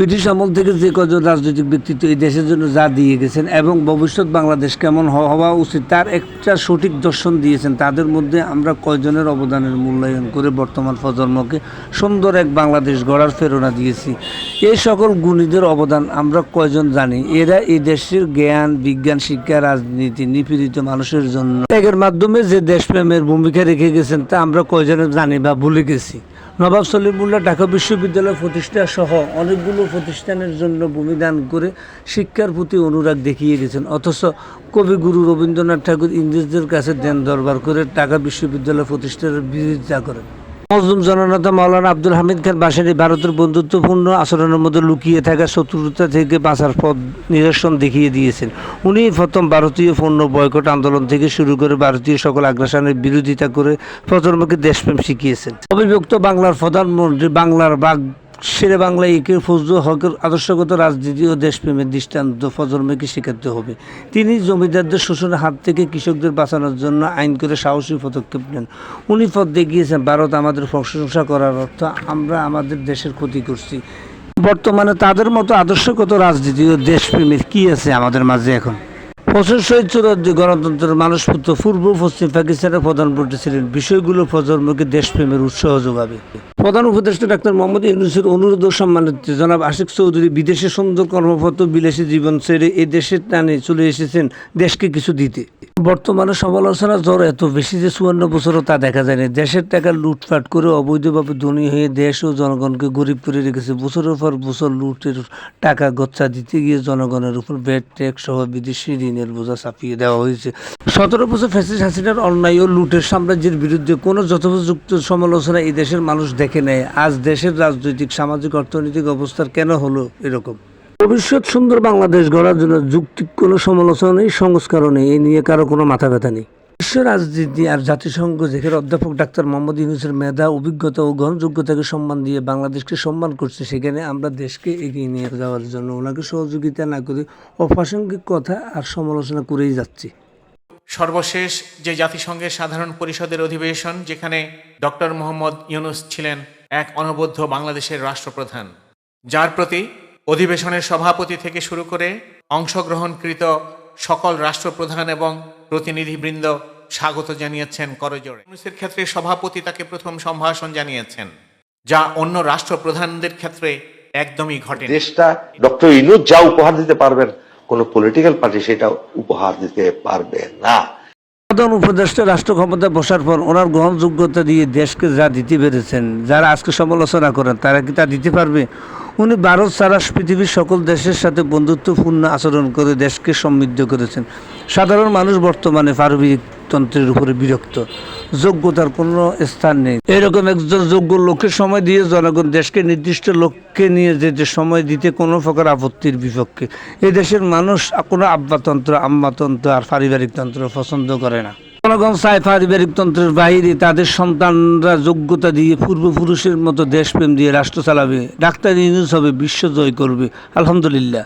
British আমল থেকে যে কজন রাজনৈতিক ব্যক্তিত্ব এই দেশের জন্য যা দিয়ে গেছেন এবং ভবিষ্যৎ বাংলাদেশ কেমন হওয়া উচিত, তার একটা সঠিক দর্শন দিয়েছেন, তাদের মধ্যে আমরা কয়জনের অবদানের মূল্যায়ন করে বর্তমান প্রজন্মকে সুন্দর এক বাংলাদেশ গড়ার প্রেরণা দিয়েছি। এই সকল গুণীদের অবদান আমরা কয়জন জানি? এরা এই দেশের জ্ঞান, বিজ্ঞান, শিক্ষা, রাজনীতি, নিপীড়িত মানুষের জন্য। ত্যাগের মাধ্যমে যে দেশপ্রেমের ভূমিকা রেখে গেছেন তা আমরা কয়জনে জানি বা ভুলে গেছি? নবাব সলিমুল্লাহ ঢাকা বিশ্ববিদ্যালয় প্রতিষ্ঠা সহ অনেকগুলো প্রতিষ্ঠানের জন্য ভূমিদান করে শিক্ষার প্রতি অনুরাগ দেখিয়ে গেছেন অথচ কবিগুরু রবীন্দ্রনাথ ঠাকুর ইংরেজদের কাছে দেন দরবার করে ঢাকা বিশ্ববিদ্যালয় প্রতিষ্ঠার বিরোধিতা করেন। মজলুম জননেতা মাওলানা আব্দুল হামিদ খান বাসানি ভারতের বন্ধুত্বপূর্ণ আচরণের মধ্যে লুকিয়ে থাকা শত্রুতা থেকে বাঁচার পথ নিদর্শন দেখিয়ে দিয়েছেন। উনি প্রথম ভারতীয় পণ্য বয়কট আন্দোলন থেকে শুরু করে ভারতীয় সকল আগ্রাসনের বিরোধিতা করে প্রজন্মকে দেশপ্রেম শিখিয়েছেন। অবিভক্ত বাংলার প্রধানমন্ত্রী বাংলার বাঘ শেরে বাংলায় একে ফজলু হকের আদর্শগত রাজনীতি ও দেশপ্রেমের দৃষ্টান্ত প্রজন্মকে শেখাতে হবে? তিনি জমিদারদের শোষণের হাত থেকে কৃষকদের বাঁচানোর জন্য আইন করে সাহসী পদক্ষেপ নেন। উনি পথ দেখিয়েছেন, ভারত আমাদের প্রশংসা করার অর্থ আমরা আমাদের দেশের ক্ষতি করছি। বর্তমানে তাদের মতো আদর্শগত রাজনীতি ও দেশপ্রেমের কি আছে আমাদের মাঝে এখন? শহীদ চুরাজ্য গণতন্ত্রের মানুষপুত্র পূর্ব পশ্চিম পাকিস্তানের প্রধানমন্ত্রী ছিলেন। বিষয়গুলো প্রজন্মকে দেশপ্রেমের উৎসাহ যোগাবে। প্রধান উপদেষ্টা ডাক্তার মোহাম্মদ ইউনুসের অনুরোধ ও সম্মানিত জনাব আশিক চৌধুরী বিদেশে সুন্দর কর্মপত্র বিলাসী জীবন ছেড়ে এ দেশের টানে চলে এসেছেন, দেশকে কিছু দিতে। বর্তমানে সমালোচনা জ্বর এত বেশি যে চুয়ান্ন বছরও তা দেখা যায়নি। দেশের টাকা লুটপাট করে অবৈধভাবে ধনী হয়ে দেশ ও জনগণকে গরিব করে রেখেছে। বছরের পর বছর লুটের টাকা গচ্ছা দিতে গিয়ে জনগণের উপর ব্যাট ট্যাক্স সহ বিদেশি ঋণের বোঝা চাপিয়ে দেওয়া হয়েছে। সতেরো বছর ফ্যাসিস হাসিনার অন্যায় ও লুটের সাম্রাজ্যের বিরুদ্ধে কোনো যথোপযুক্ত সমালোচনা এই দেশের মানুষ দেখে নেয়। আজ দেশের রাজনৈতিক, সামাজিক, অর্থনৈতিক অবস্থার কেন হলো এরকম? ভবিষ্যৎ সুন্দর বাংলাদেশ গড়ার জন্য যুক্তি, কোনো সমালোচনা নেই, সংস্কারও নেই এই নিয়ে কারও কোনো মাথা ব্যথা নেই। বিশ্ব রাজনীতি আর জাতিসংঘ যেখানে অধ্যাপক ডাক্তার মোহাম্মদ ইউনুসের মেধা, অভিজ্ঞতা ও গ্রহণযোগ্যতাকে সম্মান দিয়ে বাংলাদেশকে সম্মান করছে, সেখানে আমরা দেশকে এগিয়ে নিয়ে যাওয়ার জন্য ওনাকে সহযোগিতা না করে অপ্রাসঙ্গিক কথা আর সমালোচনা করেই যাচ্ছি। সর্বশেষ যে জাতিসংঘের সাধারণ পরিষদের অধিবেশন, যেখানে ডক্টর মোহাম্মদ ইউনুস ছিলেন এক অনবদ্য বাংলাদেশের রাষ্ট্রপ্রধান, যার প্রতি অধিবেশনের সভাপতি থেকে শুরু করে অংশগ্রহণকৃত সকল রাষ্ট্রপ্রধান এবং প্রতিনিধিবৃন্দ স্বাগত জানিয়েছেন করজোড়ে। ইউনুসের ক্ষেত্রে সভাপতি তাকে প্রথম সম্ভাষণ জানিয়েছেন যা অন্য রাষ্ট্রপ্রধানদের ক্ষেত্রে একদমই ঘটে দেশটা ডক্টর ইনুজ যা উপহার দিতে পারবেন কোন পলিটিক্যাল পার্টি সেটা উপহার দিতে পারবে না। প্রধান উপদেষ্টা রাষ্ট্র ক্ষমতায় বসার পর ওনার গ্রহণযোগ্যতা দিয়ে দেশকে যা দিতে পেরেছেন যারা আজকে সমালোচনা করেন তারা কি তা দিতে পারবে? উনি ভারত ছাড়া পৃথিবীর সকল দেশের সাথে বন্ধুত্বপূর্ণ আচরণ করে দেশকে সমৃদ্ধ করেছেন। সাধারণ মানুষ বর্তমানে পারবিক তন্ত্রের উপরে বিরক্ত। যোগ্যতার কোনো স্থান নেই। এরকম একজন যোগ্য লোকের সময় দিয়ে জনগণ দেশকে, নির্দিষ্ট লক্ষ্যে নিয়ে যেতে সময় দিতে কোনো প্রকার আপত্তির বিপক্ষে। এই দেশের মানুষ কোনো আব্বাতন্ত্র, আম্মাতন্ত্র আর পারিবারিক তন্ত্র পছন্দ করে না। জনগণ চায় পারিবারিক তন্ত্রের বাইরে, তাদের সন্তানরা যোগ্যতা দিয়ে পূর্বপুরুষের মতো দেশপ্রেম দিয়ে রাষ্ট্র চালাবে। ডাক্তার ইউনুস হবে, বিশ্ব জয় করবে। আলহামদুলিল্লাহ।